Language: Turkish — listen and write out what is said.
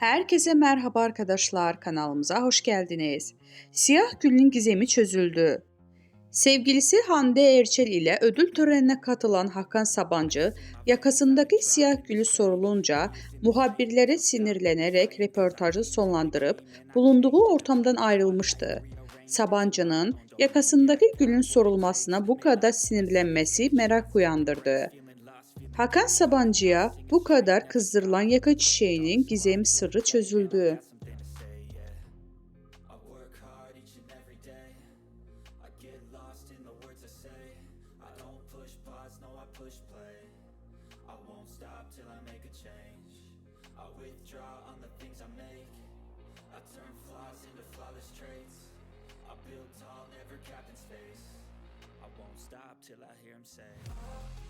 Herkese merhaba arkadaşlar kanalımıza hoş geldiniz. Siyah Gül'ün gizemi çözüldü. Sevgilisi Hande Erçel ile ödül törenine katılan Hakan Sabancı yakasındaki siyah gülü sorulunca muhabirlere sinirlenerek röportajı sonlandırıp bulunduğu ortamdan ayrılmıştı. Sabancı'nın yakasındaki gülün sorulmasına bu kadar sinirlenmesi merak uyandırdı. Hakan Sabancı'ya bu kadar kızdırılan yaka çiçeğinin gizemi sırrı çözüldü. Till I hear him say.